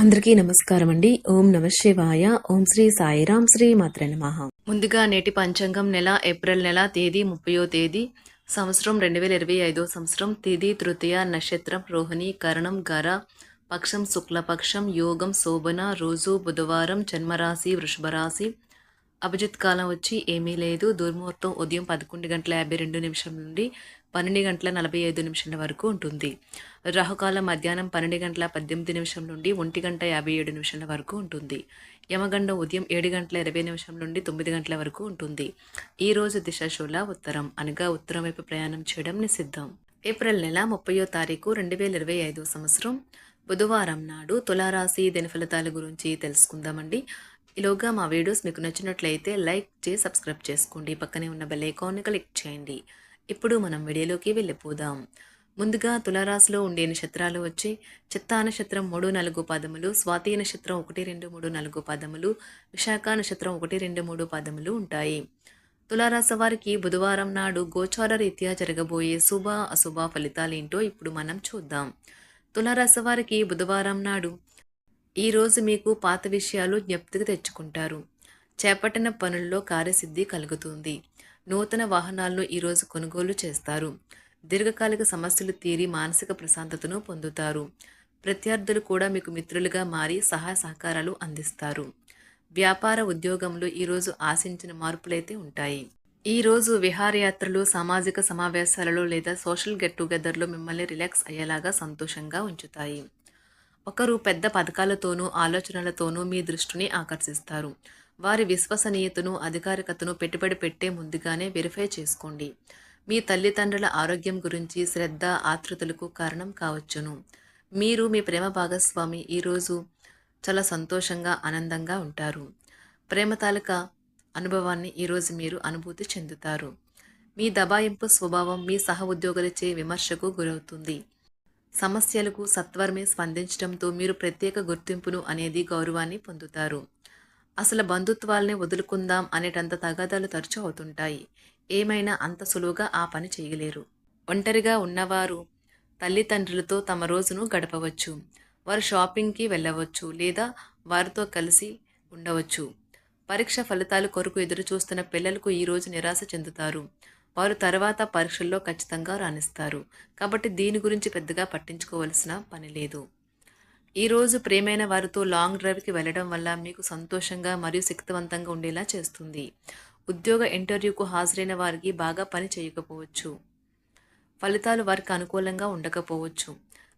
అందరికీ నమస్కారం అండి ఓం నమ శివాయ. ఓం శ్రీ సాయిరాం శ్రీ మాత్ర నమః. ముందుగా నేటి పంచాంగం నెల ఏప్రిల్ నెల తేదీ ముప్పయో తేదీ సంవత్సరం రెండు వేల ఇరవై ఐదో సంవత్సరం తేదీ తృతీయ నక్షత్రం రోహిణి కరణం గర పక్షం శుక్లపక్షం యోగం శోభన రోజు బుధవారం జన్మరాశి వృషభరాశి. అభిజిత్ కాలం వచ్చి ఏమీ లేదు. దుర్ముహూర్తం ఉదయం పదకొండు గంటల యాభై రెండు నిమిషం నుండి పన్నెండు గంటల నలభై ఐదు నిమిషాల వరకు ఉంటుంది. రాహుకాలం మధ్యాహ్నం పన్నెండు గంటల పద్దెనిమిది నిమిషం నుండి ఒంటి గంట యాభై ఏడు నిమిషాల వరకు ఉంటుంది. యమగండం ఉదయం ఏడు గంటల ఇరవై నిమిషం నుండి తొమ్మిది గంటల వరకు ఉంటుంది. ఈ రోజు దిశ శూల ఉత్తరం అనగా ఉత్తరం వైపు ప్రయాణం చేయడం నిషిద్ధం. ఏప్రిల్ నెల ముప్పయో తారీఖు రెండు వేల ఇరవై ఐదో సంవత్సరం. బుధవారం నాడు తులారాశి దిన ఫలితాల గురించి తెలుసుకుందామండి. ఈలోగా మా వీడియోస్ మీకు నచ్చినట్లయితే లైక్ చేసి సబ్స్క్రైబ్ చేసుకోండి. పక్కనే ఉన్న బెల్ ఐకాన్ని క్లిక్ చేయండి. ఇప్పుడు మనం వీడియోలోకి వెళ్ళిపోదాం. ముందుగా తులారాశిలో ఉండే నక్షత్రాలు వచ్చి చిత్తా నక్షత్రం మూడు నాలుగు పదములు స్వాతి నక్షత్రం ఒకటి రెండు మూడు నాలుగు పదములు విశాఖ నక్షత్రం ఒకటి రెండు మూడు పదములు ఉంటాయి. తులారాశి వారికి బుధవారం నాడు గోచార రీత్యా జరగబోయే శుభ అశుభ ఫలితాలేంటో ఇప్పుడు మనం చూద్దాం. తులారాశి వారికి బుధవారం నాడు ఈరోజు మీకు పాత విషయాలు జ్ఞప్తికి తెచ్చుకుంటారు. చేపట్టిన పనుల్లో కార్యసిద్ధి కలుగుతుంది. నూతన వాహనాలను ఈరోజు కొనుగోలు చేస్తారు. దీర్ఘకాలిక సమస్యలు తీరి మానసిక ప్రశాంతతను పొందుతారు. ప్రత్యర్థులు కూడా మీకు మిత్రులుగా మారి సహాయ సహకారాలు అందిస్తారు. వ్యాపార ఉద్యోగంలో ఈరోజు ఆశించిన మార్పులైతే ఉంటాయి. ఈ రోజు విహారయాత్రలు సామాజిక సమావేశాలలో లేదా సోషల్ గెట్ టుగెదర్లో మిమ్మల్ని రిలాక్స్ అయ్యేలాగా సంతోషంగా ఉంచుతాయి. ఒకరు పెద్ద పథకాలతోనూ ఆలోచనలతోనూ మీ దృష్టిని ఆకర్షిస్తారు. వారి విశ్వసనీయతను అధికారికతను పెట్టుబడి పెట్టే ముందుగానే వెరిఫై చేసుకోండి. మీ తల్లిదండ్రుల ఆరోగ్యం గురించి శ్రద్ధ ఆతృతలకు కారణం కావచ్చును. మీరు మీ ప్రేమ భాగస్వామి ఈరోజు చాలా సంతోషంగా ఆనందంగా ఉంటారు. ప్రేమ తాలూక అనుభవాన్ని ఈరోజు మీరు అనుభూతి చెందుతారు. మీ దబాయింపు స్వభావం మీ సహ ఉద్యోగులచే విమర్శకు గురవుతుంది. సమస్యలకు సత్వరమే స్పందించడంతో మీరు ప్రత్యేక గుర్తింపును అనేది గౌరవాన్ని పొందుతారు. అసలు బంధుత్వాల్ని వదులుకుందాం అనేటంత తగాదాలు తరచూ అవుతుంటాయి. ఏమైనా అంత సులువుగా ఆ పని చేయలేరు. ఒంటరిగా ఉన్నవారు తల్లిదండ్రులతో తమ రోజును గడపవచ్చు. వారు షాపింగ్కి వెళ్ళవచ్చు లేదా వారితో కలిసి ఉండవచ్చు. పరీక్ష ఫలితాలు కొరకు ఎదురు చూస్తున్న పిల్లలకు ఈరోజు నిరాశ చెందుతారు. వారు తర్వాత పరీక్షల్లో ఖచ్చితంగా రాణిస్తారు. కాబట్టి దీని గురించి పెద్దగా పట్టించుకోవలసిన పని లేదు. ఈరోజు ప్రేమైన వారితో లాంగ్ డ్రైవ్కి వెళ్ళడం వల్ల మీకు సంతోషంగా మరియు శక్తివంతంగా ఉండేలా చేస్తుంది. ఉద్యోగ ఇంటర్వ్యూకు హాజరైన వారికి బాగా పని చేయకపోవచ్చు. ఫలితాలు వారికి అనుకూలంగా ఉండకపోవచ్చు.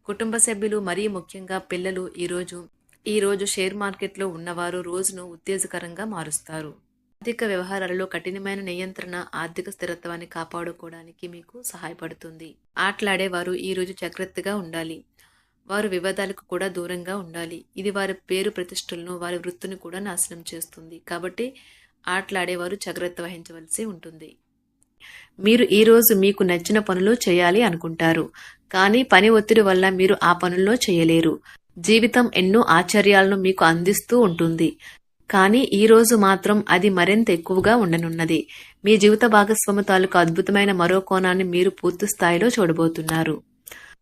కుటుంబ సభ్యులు మరీ ముఖ్యంగా పిల్లలు ఈరోజు ఈరోజు షేర్ మార్కెట్లో ఉన్నవారు రోజును ఉత్తేజకరంగా మారుస్తారు. ఆర్థిక వ్యవహారాలలో కఠినమైన నియంత్రణ ఆర్థిక స్థిరత్వాన్ని కాపాడుకోవడానికి మీకు సహాయపడుతుంది. ఆటలాడేవారు ఈరోజు జాగ్రత్తగా ఉండాలి. వారు వివాదాలకు కూడా దూరంగా ఉండాలి. ఇది వారి పేరు ప్రతిష్టలను వారి వృత్తిని కూడా నాశనం చేస్తుంది. కాబట్టి ఆటలాడేవారు జాగ్రత్త వహించవలసి ఉంటుంది. మీరు ఈరోజు మీకు నచ్చిన పనులు చేయాలి అనుకుంటారు. కానీ పని ఒత్తిడి వల్ల మీరు ఆ పనుల్లో చేయలేరు. జీవితం ఎన్నో ఆశ్చర్యాలను మీకు అందిస్తూ ఉంటుంది. కానీ ఈ రోజు మాత్రం అది మరింత ఎక్కువగా ఉండనున్నది. మీ జీవిత భాగస్వామి తాలూకు అద్భుతమైన మరో కోణాన్ని మీరు పూర్తి స్థాయిలో చూడబోతున్నారు.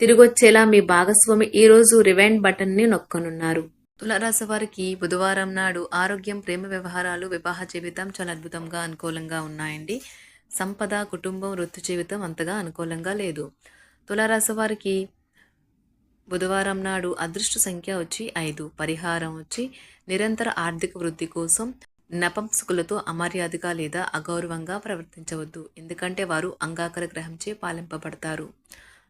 తిరిగొచ్చేలా మీ భాగస్వామి ఈ రోజు రివైండ్ బటన్ని నొక్కనున్నారు. తులారాశి వారికి బుధవారం నాడు ఆరోగ్యం ప్రేమ వ్యవహారాలు వివాహ జీవితం చాలా అద్భుతంగా అనుకూలంగా ఉన్నాయండి. సంపద కుటుంబం వృత్తి జీవితం అంతగా అనుకూలంగా లేదు. తులారాశి వారికి బుధవారం నాడు అదృష్ట సంఖ్య వచ్చి ఐదు. పరిహారం వచ్చి నిరంతర ఆర్థిక వృద్ధి కోసం నపంసుకులతో అమర్యాదగా లేదా అగౌరవంగా ప్రవర్తించవద్దు. ఎందుకంటే వారు అంగాకర గ్రహంచే పాలింపబడతారు.